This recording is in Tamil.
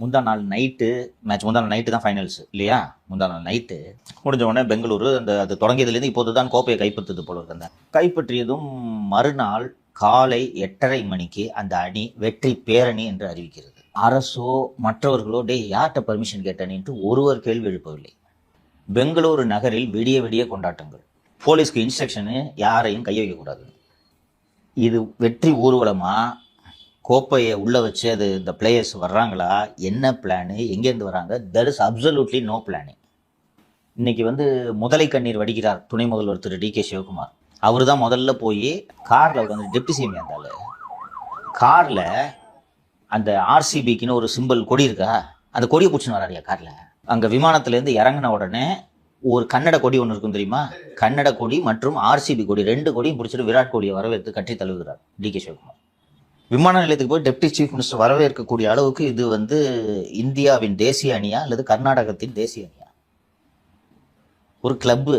முந்தா நாள் நைட்டு மேட்ச் முந்தா நாள் நைட்டு தான் ஃபைனல்ஸ் இல்லையா? முந்தா நாள் நைட்டு முடிஞ்ச உடனே பெங்களூரு அந்த அது தொடங்கியதுலேருந்து இப்போது தான் கோப்பையை கைப்பற்றது போல இருந்தேன் கைப்பற்றியதும் மறுநாள் காலை எட்டரை மணிக்கு அந்த அணி வெற்றி பேரணி என்று அறிவிக்கிறது. அரசோ மற்றவர்களோ டே யார்கிட்ட பர்மிஷன் கேட்டனின்ட்டு ஒருவர் கேள்வி எழுப்பவில்லை. பெங்களூரு நகரில் விடிய விடிய கொண்டாட்டங்கள். போலீஸ்க்கு இன்ஸ்ட்ரக்ஷனு யாரையும் கை வைக்கக்கூடாது இது வெற்றி ஊர்வலமா? கோப்பையை உள்ளே வச்சு அது இந்த பிளேயர்ஸ் வர்றாங்களா? என்ன பிளானு எங்கேருந்து வராங்க that is absolutely no planning இன்னைக்கு வந்து முதலை கண்ணீர் வடிக்கிறார் துணை முதல்வர் திரு டி கே சிவகுமார். அவர் தான் முதல்ல போய் காரில் வந்து டெப்டி சிஎம் இருந்தால் காரில் அந்த ஆர்சிபிக்குன்னு ஒரு சிம்பிள் கொடி இருக்கா? அந்த கொடியை பிடிச்சின்னு வராரியா காரில்? அங்கே விமானத்துலேருந்து இறங்கின உடனே ஒரு கன்னட கொடி ஒன்று இருக்கும் தெரியுமா? கன்னட கொடி மற்றும் ஆர்சிபி கொடி ரெண்டு கொடியும் பிடிச்சிட்டு விராட் கோலியை வரவேற்று கட்டி தழுவுகிறார் டி கே சிவகுமார். விமான நிலையத்துக்கு போய் டெப்டி சீஃப் மினிஸ்டர் வரவேற்கக்கூடிய அளவுக்கு இது வந்து இந்தியாவின் தேசிய அணியா அல்லது கர்நாடகத்தின் தேசிய அணியா? ஒரு கிளப்பு